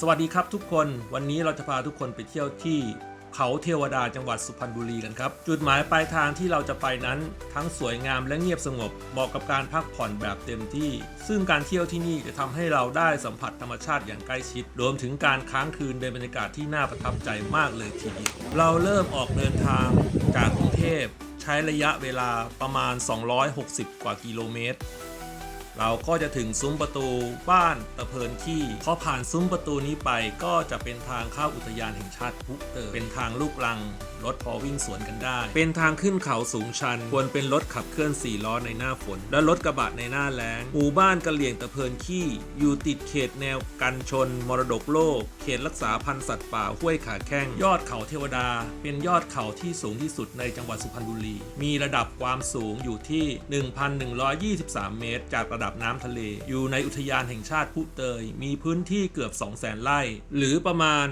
สวัสดีครับทุกคนวันนี้เราจะพาทุกคนไปเที่ยวที่เขาเทวดาจังหวัดสุพรรณบุรีกันครับ จุดหมายปลายทางที่เราจะไปนั้น ทั้งสวยงามและเงียบสงบเหมาะกับการพักผ่อนแบบเต็มที่ ซึ่งการเที่ยวที่นี่จะทำให้เราได้สัมผัสธรรมชาติอย่างใกล้ชิด รวมถึงการค้างคืนในบรรยากาศที่น่าประทับใจมากเลยทีเดียวเราเริ่มออกเดินทางจากกรุงเทพใช้ระยะเวลาประมาณ 260 กว่ากิโลเมตร เราก็จะถึงซุ้มประตูบ้านตะเพินขี้พอผ่านซุ้มประตูนี้ไปก็จะเป็นทางเข้าอุทยานแห่งชาติพุเตอร์เป็นทางลูกลัง รถพอวิ่งสวนกันได้ เป็นทางขึ้นเขาสูงชัน ควรเป็นรถขับเคลื่อน4ล้อในหน้าฝน และรถกระบะในหน้าแล้งหมู่บ้านกะเหลี่ยงตะเพินขี้อยู่ติดเขตแนวกันชน มรดกโลก เขตรักษาพันธุ์สัตว์ป่าห้วยขาแข้งยอดเขาเทวดา เป็นยอดเขาที่สูงที่สุดในจังหวัดสุพรรณบุรี มีระดับความสูงอยู่ที่ 1,123 เมตร จากระดับน้ำทะเล อยู่ในอุทยานแห่งชาติพุเตย มีพื้นที่เกือบ 200,000 ไร่ หรือประมาณ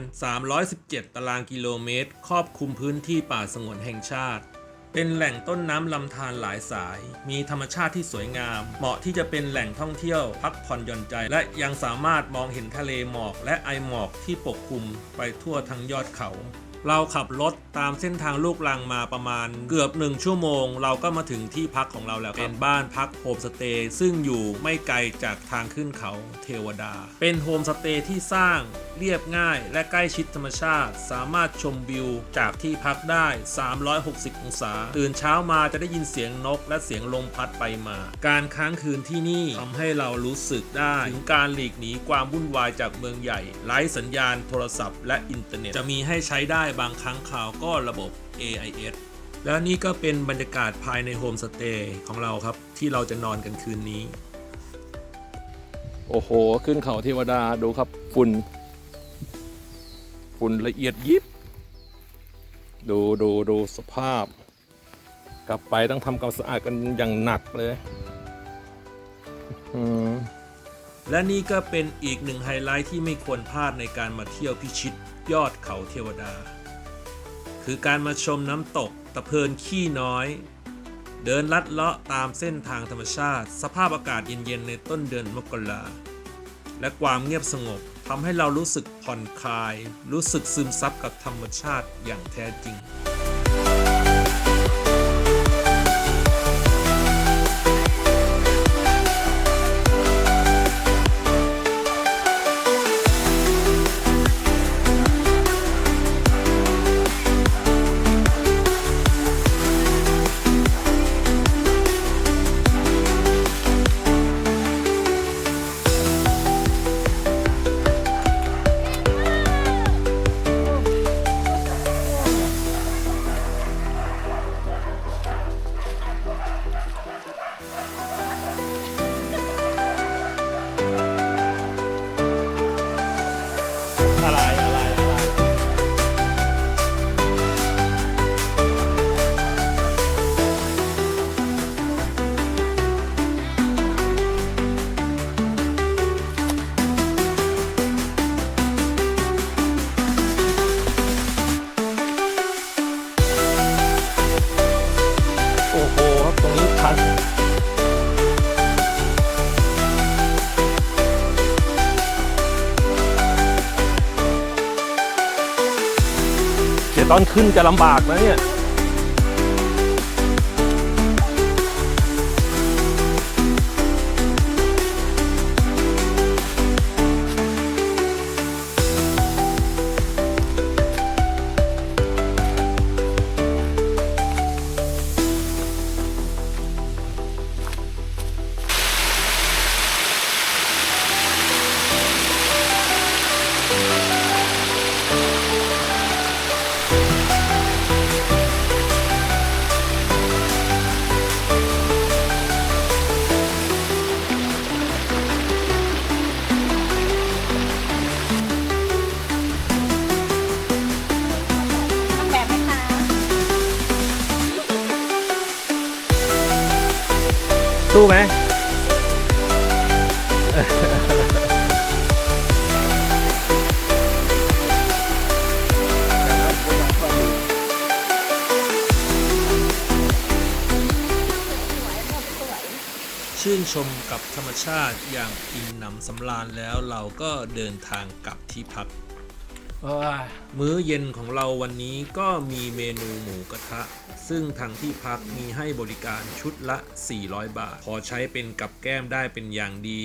317 ตารางกิโลเมตร ครอบคลุมพื้นที่ป่าสงวนแห่งชาติ เป็นแหล่งต้นน้ำลำธารหลายสาย มีธรรมชาติที่สวยงาม เหมาะที่จะเป็นแหล่งท่องเที่ยว พักผ่อนหย่อนใจ และยังสามารถมองเห็นทะเลหมอกและไอหมอกที่ปกคลุมไปทั่วทั้งยอดเขา เราขับรถตามเส้นทางลูกลังมาประมาณเกือบหนึ่งชั่วโมง เราก็มาถึงที่พักของเราแล้วครับเป็นบ้านพักโฮมสเตย์ซึ่งอยู่ไม่ไกลจากทางขึ้นเขาเทวดา เป็นโฮมสเตย์ที่สร้างเรียบง่ายและใกล้ชิดธรรมชาติ สามารถชมวิวจากที่พักได้ 360 องศา ตื่นเช้ามาจะได้ยินเสียงนกและเสียงลมพัดไปมา การค้างคืนที่นี่ทำให้เรารู้สึกได้ ถึงการหลีกหนีความวุ่นวายจากเมืองใหญ่ไร้สัญญาณโทรศัพท์และอินเทอร์เน็ตจะมีให้ใช้ได้บางครั้งคราวก็ระบบ AIS แล้วนี่ก็เป็นบรรยากาศภายในโฮมสเตย์ของเราครับ ที่เราจะนอนกันคืนนี้ โอ้โห ขึ้นเขาเทวดาดูครับฝุ่นฝุ่นละเอียดยิบ ดูดูดูสภาพ กลับไปต้องทำความสะอาดกันอย่างหนักเลยอืมและนี่ก็เป็นอีกหนึ่งไฮไลท์ที่ไม่ควรพลาดในการมาเที่ยวพิชิตยอดเขาเทวดา คือการมาชมน้ำตกตะเพินขี้น้อย เดินลัดเลาะตามเส้นทางธรรมชาติ สภาพอากาศเย็นๆในต้นเดือนมกราและความเงียบสงบทำให้เรารู้สึกผ่อนคลาย รู้สึกซึมซับกับธรรมชาติอย่างแท้จริง ครับตรงนี้พันเดี๋ยวตอนขึ้นจะลำบากนะเนี่ย สู้ไหม ชื่นชมกับธรรมชาติอย่างอิ่มหนำสำราญแล้วเราก็เดินทางกลับที่พัก มื้อเย็นของเราวันนี้ก็มีเมนูหมูกระทะ ซึ่งทางที่พักมีให้บริการชุดละ 400 บาท พอใช้เป็นกับแก้มได้เป็นอย่างดี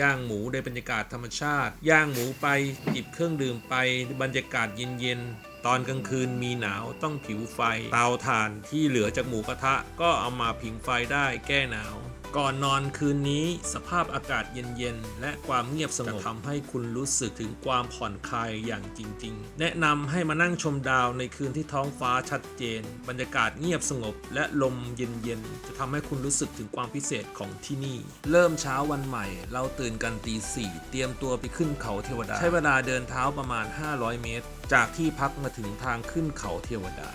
ย่างหมูในบรรยากาศธรรมชาติ ย่างหมูไปจิบเครื่องดื่มไปบรรยากาศเย็นๆ ตอนกลางคืนมีหนาวต้องผิวไฟ เตาถ่านที่เหลือจากหมูกระทะก็เอามาผิงไฟได้แก้หนาว ก่อนนอนคืนนี้สภาพอากาศเย็นๆ และความเงียบสงบจะทำให้คุณรู้สึกถึงความผ่อนคลายอย่างจริง ๆ แนะนำให้มานั่งชมดาวในคืนที่ท้องฟ้าชัดเจน บรรยากาศเงียบสงบ และลมเย็นๆ จะทำให้คุณรู้สึกถึงความพิเศษของที่นี่ เริ่มเช้าวันใหม่ เราตื่นกันตีสี่เตรียมตัวไปขึ้นเขาเทวดา ใช้เวลาเดินเท้าประมาณ 500 เมตร จากที่พักมาถึงทางขึ้นเขาเทวดา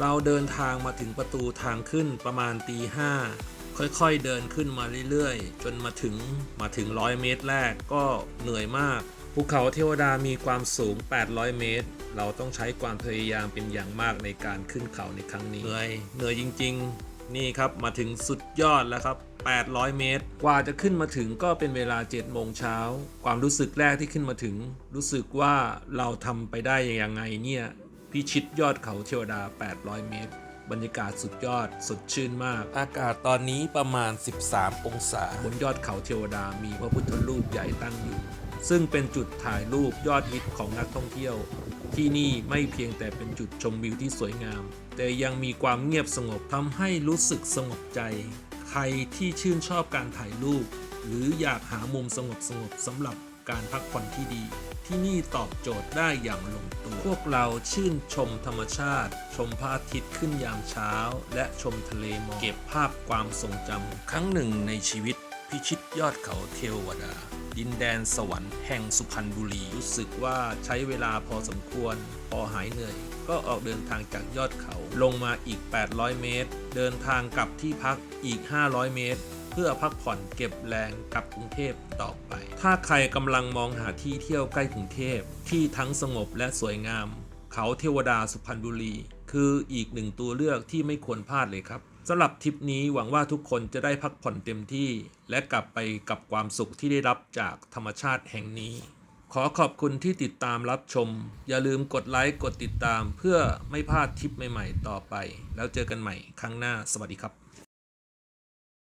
เราเดินทางมาถึงประตูทางขึ้นประมาณตีห้า ค่อยๆเดินขึ้นมาเรื่อยๆ จนมาถึงมาถึง 100 เมตรแรกก็เหนื่อยมาก ภูเขาเทวดามีความสูง 800 เมตร เราต้องใช้ความพยายามเป็นอย่างมากในการขึ้นเขาในครั้งนี้ เหนื่อย เหนื่อยจริง ๆ นี่ครับมาถึงสุดยอดแล้วครับ 800 เมตร กว่าจะขึ้นมาถึงก็เป็นเวลา 7 โมงเช้า ความรู้สึกแรกที่ขึ้นมาถึง รู้สึกว่าเราทำไปได้ยังไงเนี่ย พิชิตยอดเขาเทวดา 800 เมตร บรรยากาศสุดยอดสดชื่นมาก อากาศตอนนี้ประมาณ 13 องศา บนยอดเขาเทวดามีพระพุทธรูปใหญ่ตั้งอยู่ ซึ่งเป็นจุดถ่ายรูปยอดฮิตของนักท่องเที่ยว ที่นี่ไม่เพียงแต่เป็นจุดชมวิวที่สวยงาม แต่ยังมีความเงียบสงบทำให้รู้สึกสงบใจ ใครที่ชื่นชอบการถ่ายรูป หรืออยากหามุมสงบสงบๆสำหรับ การพักผ่อนที่ดี ที่นี่ตอบโจทย์ได้อย่างลงตัว พวกเราชื่นชมธรรมชาติ ชมพระอาทิตย์ขึ้นยามเช้า และชมทะเลหมอกเก็บภาพความทรงจำครั้งหนึ่งในชีวิต พิชิตยอดเขาเทวดา ดินแดนสวรรค์แห่งสุพรรณบุรีรู้สึกว่าใช้เวลาพอสมควร พอหายเหนื่อยก็ออกเดินทางจากยอดเขาลงมาอีก 800 เมตร เดินทางกลับที่พักอีก 500 เมตร เพื่อพักผ่อนเก็บแรงกลับกรุงเทพต่อไป ถ้าใครกำลังมองหาที่เที่ยวใกล้กรุงเทพที่ทั้งสงบและสวยงาม เขาเทวดาสุพรรณบุรี คืออีกหนึ่งตัวเลือกที่ไม่ควรพลาดเลยครับสำหรับทริปนี้หวังว่าทุกคนจะได้พักผ่อนเต็มที่ และกลับไปกับความสุขที่ได้รับจากธรรมชาติแห่งนี้ ขอขอบคุณที่ติดตามรับชม อย่าลืมกดไลค์กดติดตามเพื่อไม่พลาดทริปใหม่ ๆ ต่อไป แล้วเจอกันใหม่ครั้งหน้าสวัสดีครับ